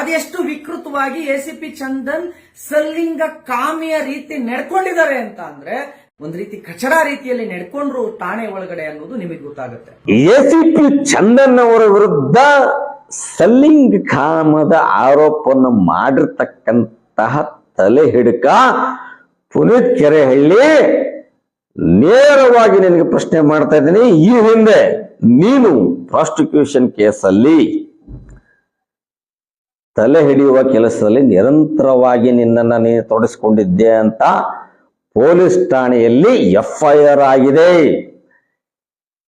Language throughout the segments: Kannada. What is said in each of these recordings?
ಅದೆಷ್ಟು ವಿಕೃತವಾಗಿ ಎ ಸಿ ಪಿ ಚಂದನ್ ಸಲ್ಲಿಂಗ ಕಾಮಿಯ ರೀತಿ ನಡ್ಕೊಂಡಿದ್ದಾರೆ ಅಂತ ಅಂದ್ರೆ ಒಂದ್ ರೀತಿ ಕಚಡ ರೀತಿಯಲ್ಲಿ ನಡ್ಕೊಂಡ್ರು ಠಾಣೆ ಒಳಗಡೆ ಅನ್ನೋದು ನಿಮಗೆ ಗೊತ್ತಾಗುತ್ತೆ. ಎ ಸಿ ಪಿ ಚಂದನ್ ಅವರ ವಿರುದ್ಧ ಸಲ್ಲಿಂಗ್ ಕಾಮದ ಆರೋಪವನ್ನು ಮಾಡಿರ್ತಕ್ಕಂತಹ ತಲೆ ಹಿಡಕ ಪುನೀತ್ ಕೆರೆಹಳ್ಳಿ ನೇರವಾಗಿ ನಿನಗೆ ಪ್ರಶ್ನೆ ಮಾಡ್ತಾ ಇದ್ದೀನಿ. ಈ ಹಿಂದೆ ನೀನು ಪ್ರಾಸ್ಟಿಕ್ಯೂಷನ್ ಕೇಸಲ್ಲಿ ತಲೆ ಹಿಡಿಯುವ ಕೆಲಸದಲ್ಲಿ ನಿರಂತರವಾಗಿ ನಿನ್ನನ್ನು ನೀನು ತೊಡಸ್ಕೊಂಡಿದ್ದೆ ಅಂತ ಪೊಲೀಸ್ ಠಾಣೆಯಲ್ಲಿ ಎಫ್ಐಆರ್ ಆಗಿದೆ.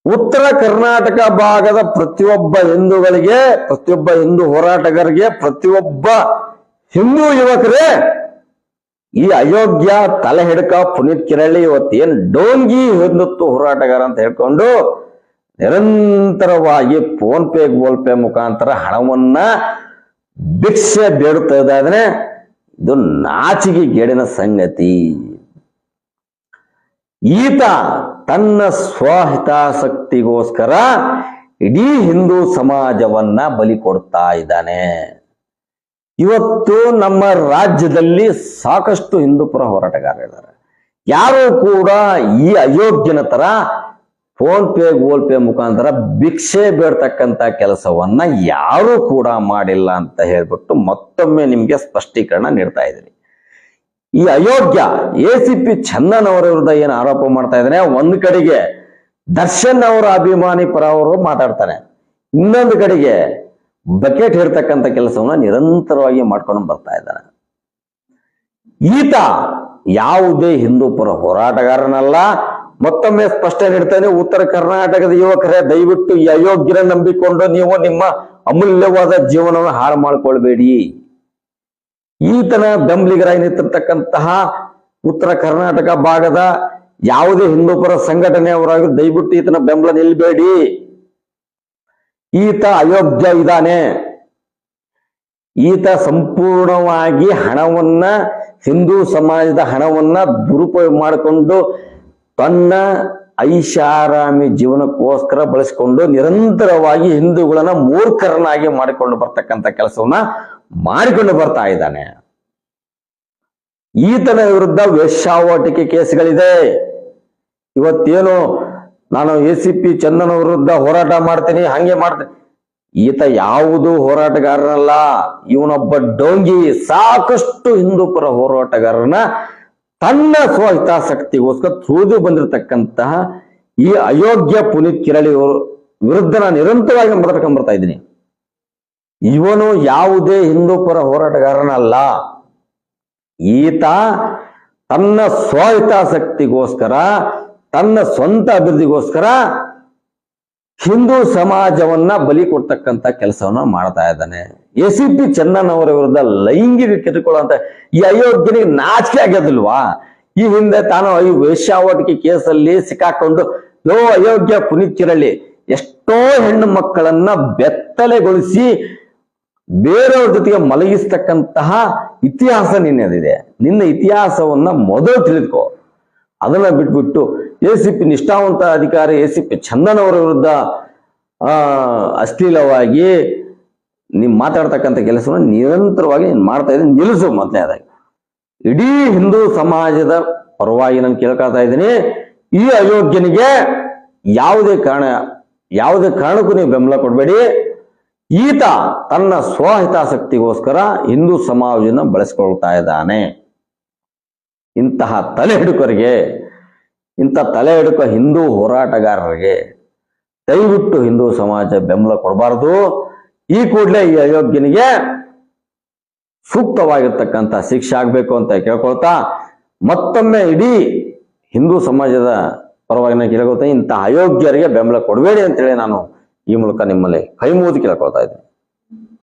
ಉತ್ತರ ಕರ್ನಾಟಕ ಭಾಗದ ಪ್ರತಿಯೊಬ್ಬ ಹಿಂದೂಗಳಿಗೆ, ಪ್ರತಿಯೊಬ್ಬ ಹಿಂದೂ ಹೋರಾಟಗಾರರಿಗೆ ಪ್ರತಿಯೊಬ್ಬ ಹಿಂದೂ ಯುವಕರೇ, ಈ ಅಯೋಗ್ಯ ತಲೆ ಹಿಡ್ಕ ಪುನೀತ್ ಕಿರಳ್ಳಿ ಇವತ್ತೇನ್ ಡೋಂಗಿ ಹಿಂದುತ್ವ ಹೋರಾಟಗಾರ ಅಂತ ಹೇಳ್ಕೊಂಡು ನಿರಂತರವಾಗಿ ಫೋನ್ ಪೇ, ಗೂಗಲ್ ಪೇ ಮುಖಾಂತರ ಹಣವನ್ನ ಭಿಕ್ಷೆ ಬೇಡುತ್ತದಾದ್ರೆ ಇದು ನಾಚಿಗೆ ಗೆಡಿನ ಸಂಗತಿ. ಈತ ತನ್ನ ಸ್ವಹಿತಾಸಕ್ತಿಗೋಸ್ಕರ ಇಡೀ ಹಿಂದೂ ಸಮಾಜವನ್ನ ಬಲಿ ಕೊಡ್ತಾ ಇದ್ದಾನೆ. ಇವತ್ತು ನಮ್ಮ ರಾಜ್ಯದಲ್ಲಿ ಸಾಕಷ್ಟು ಹಿಂದೂಪುರ ಹೋರಾಟಗಾರರಿದ್ದಾರೆ. ಯಾರು ಕೂಡ ಈ ಅಯೋಗ್ಯನ ತರ ಫೋನ್ ಪೇ ಗೂಗಲ್ ಪೇ ಮುಖಾಂತರ ಭಿಕ್ಷೆ ಬೇಡ್ತಕ್ಕಂತ ಕೆಲಸವನ್ನ ಯಾರು ಕೂಡ ಮಾಡಿಲ್ಲ ಅಂತ ಹೇಳ್ಬಿಟ್ಟು ಮತ್ತೊಮ್ಮೆ ನಿಮ್ಗೆ ಸ್ಪಷ್ಟೀಕರಣ ನೀಡ್ತಾ ಇದ್ದೀನಿ. ಈ ಅಯೋಗ್ಯ ಎ ಸಿ ಪಿ ಚಂದನ್ ಅವರ ವಿರುದ್ಧ ಏನು ಆರೋಪ ಮಾಡ್ತಾ ಇದ್ದಾನೆ? ಒಂದ್ ಕಡೆಗೆ ದರ್ಶನ್ ಅವರ ಅಭಿಮಾನಿ ಪರ ಅವರು ಮಾತಾಡ್ತಾನೆ. ಇನ್ನೊಂದು ಕಡೆಗೆ ಬಕೆಟ್ ಹಿಡ್ತಕ್ಕಂಥ ಕೆಲಸವನ್ನ ನಿರಂತರವಾಗಿ ಮಾಡ್ಕೊಂಡು ಬರ್ತಾ ಇದ್ದಾನೆ. ಈತ ಯಾವುದೇ ಹಿಂದೂ ಪರ ಹೋರಾಟಗಾರನಲ್ಲ ಮತ್ತೊಮ್ಮೆ ಸ್ಪಷ್ಟ ನೀಡ್ತಾನೆ, ಉತ್ತರ ಕರ್ನಾಟಕದ ಯುವಕರೇ, ದಯವಿಟ್ಟು ಈ ಅಯೋಗ್ಯರ ನಂಬಿಕೊಂಡು ನೀವು ನಿಮ್ಮ ಅಮೂಲ್ಯವಾದ ಜೀವನವನ್ನು ಹಾಳು ಮಾಡ್ಕೊಳ್ಬೇಡಿ. ಈತನ ಬೆಂಬಲಿಗರಾಗಿ ನಿಂತಿರ್ತಕ್ಕಂತಹ ಉತ್ತರ ಕರ್ನಾಟಕ ಭಾಗದ ಯಾವುದೇ ಹಿಂದೂಪರ ಸಂಘಟನೆಯವರಾಗಿ ದಯವಿಟ್ಟು ಈತನ ಬೆಂಬಲ ನಿಲ್ಬೇಡಿ. ಈತ ಅಯೋಗ್ಯ ಇದ್ದಾನೆ. ಈತ ಸಂಪೂರ್ಣವಾಗಿ ಹಣವನ್ನ ಹಿಂದೂ ಸಮಾಜದ ಹಣವನ್ನ ದುರುಪಯೋಗ ಮಾಡಿಕೊಂಡು ತನ್ನ ಐಷಾರಾಮಿ ಜೀವನಕ್ಕೋಸ್ಕರ ಬಳಸಿಕೊಂಡು ನಿರಂತರವಾಗಿ ಹಿಂದೂಗಳನ್ನ ಮೂರ್ಖರನ್ನಾಗಿ ಮಾಡಿಕೊಂಡು ಬರ್ತಕ್ಕಂಥ ಕೆಲಸವನ್ನ ಮಾಡಿಕೊಂಡು ಬರ್ತಾ ಇದ್ದಾನೆ. ಈತನ ವಿರುದ್ಧ ವೇಶ್ಯಾವಾಟಿಕೆ ಕೇಸ್ಗಳಿದೆ. ಇವತ್ತೇನು ನಾನು ಎ ಸಿ ಪಿ ಚಂದನ ವಿರುದ್ಧ ಹೋರಾಟ ಮಾಡ್ತೀನಿ, ಹಂಗೆ ಮಾಡ್ತೀನಿ. ಈತ ಯಾವುದು ಹೋರಾಟಗಾರನಲ್ಲ. ಇವನೊಬ್ಬ ಡೋಂಗಿ, ಸಾಕಷ್ಟು ಹಿಂದೂಪರ ಹೋರಾಟಗಾರನ ತನ್ನ ಸ್ವಹಿತಾಸಕ್ತಿಗೋಸ್ಕರ ತುಳಿದು ಬಂದಿರತಕ್ಕಂತಹ ಈ ಅಯೋಗ್ಯ ಪುನೀತ್ ಕಿರಳಿ ವಿರುದ್ಧ ನಾನು ನಿರಂತರವಾಗಿ ಬರ್ತಾ ಇದ್ದೀನಿ. ಇವನು ಯಾವುದೇ ಹಿಂದೂಪರ ಹೋರಾಟಗಾರನಲ್ಲ. ಈತ ತನ್ನ ಸ್ವಹಿತಾಸಕ್ತಿಗೋಸ್ಕರ, ತನ್ನ ಸ್ವಂತ ಅಭಿವೃದ್ಧಿಗೋಸ್ಕರ ಹಿಂದೂ ಸಮಾಜವನ್ನ ಬಲಿ ಕೊಡ್ತಕ್ಕಂತ ಕೆಲಸವನ್ನ ಮಾಡ್ತಾ ಇದ್ದಾನೆ. ಎ ಸಿ ಪಿ ಚಂದನ್ ಅವರ ವಿರುದ್ಧ ಲೈಂಗಿಕ ಕಿರುಕುಳ ಅಂತ ಈ ಅಯೋಗ್ಯನಿಗೆ ನಾಚಿಕೆ ಆಗ್ಯದಿಲ್ವಾ? ಈ ಹಿಂದೆ ತಾನು ವೇಶ್ಯಾವಟಿಕೆ ಕೇಸಲ್ಲಿ ಸಿಕ್ಕಾಕೊಂಡು ಲೋ ಅಯೋಗ್ಯ ಪುನೀತ್ ಎಷ್ಟೋ ಹೆಣ್ಣು ಮಕ್ಕಳನ್ನ ಬೆತ್ತಲೆಗೊಳಿಸಿ ಬೇರೆಯವ್ರ ಜೊತೆಗೆ ಮಲಗಿಸ್ತಕ್ಕಂತಹ ಇತಿಹಾಸ ನಿನ್ನೆದಿದೆ. ನಿನ್ನ ಇತಿಹಾಸವನ್ನ ಮೊದಲು ತಿಳಿದುಕೋ. ಅದನ್ನ ಬಿಟ್ಬಿಟ್ಟು ಎ ಸಿ ಪಿ ನಿಷ್ಠಾವಂತ ಅಧಿಕಾರಿ ಎ ಸಿ ಪಿ ಚಂದನ್ ಅವರ ವಿರುದ್ಧ, ಆ, ಅಶ್ಲೀಲವಾಗಿ ನೀವು ಮಾತಾಡ್ತಕ್ಕಂಥ ಕೆಲಸವನ್ನು ನಿರಂತರವಾಗಿ ನೀನು ಮಾಡ್ತಾ ಇದ್ದೀನಿ. ನಿಲ್ಲಿಸು ಮೊದಲನೇದಾಗಿ. ಇಡೀ ಹಿಂದೂ ಸಮಾಜದ ಪರವಾಗಿ ನಾನು ಕೇಳ್ಕೊಳ್ತಾ ಇದ್ದೀನಿ. ಈ ಅಯೋಗ್ಯನಿಗೆ ಯಾವುದೇ ಕಾರಣ, ಯಾವುದೇ ಕಾರಣಕ್ಕೂ ನೀವು ಬೆಂಬಲ ಕೊಡಬೇಡಿ. ಈತ ತನ್ನ ಸ್ವಹಿತಾಸಕ್ತಿಗೋಸ್ಕರ ಹಿಂದೂ ಸಮಾಜವನ್ನು ಬಳಸ್ಕೊಳ್ತಾ ಇದ್ದಾನೆ. ಇಂತಹ ತಲೆ ಹಿಡುಕರಿಗೆ ಇಂಥ ತಲೆ ಹಿಡುಕ ಹಿಂದೂ ಹೋರಾಟಗಾರರಿಗೆ ದಯವಿಟ್ಟು ಹಿಂದೂ ಸಮಾಜ ಬೆಂಬಲ ಕೊಡಬಾರದು. ಈ ಕೂಡಲೇ ಈ ಅಯೋಗ್ಯನಿಗೆ ಸೂಕ್ತವಾಗಿರ್ತಕ್ಕಂಥ ಶಿಕ್ಷೆ ಆಗ್ಬೇಕು ಅಂತ ಕೇಳ್ಕೊಳ್ತಾ ಮತ್ತೊಮ್ಮೆ ಇಡೀ ಹಿಂದೂ ಸಮಾಜದ ಪರವಾಗಿ ನಾನು ಕೇಳ್ಕೊಳ್ತೇನೆ ಇಂಥ ಅಯೋಗ್ಯರಿಗೆ ಬೆಂಬಲ ಕೊಡಬೇಡಿ ಅಂತೇಳಿ ನಾನು ಈ ಮೂಲಕ ನಿಮ್ಮಲ್ಲಿ ಕೈ ಮುಗಿದು ಕೇಳ್ಕೊಳ್ತಾ ಇದ್ದೀನಿ.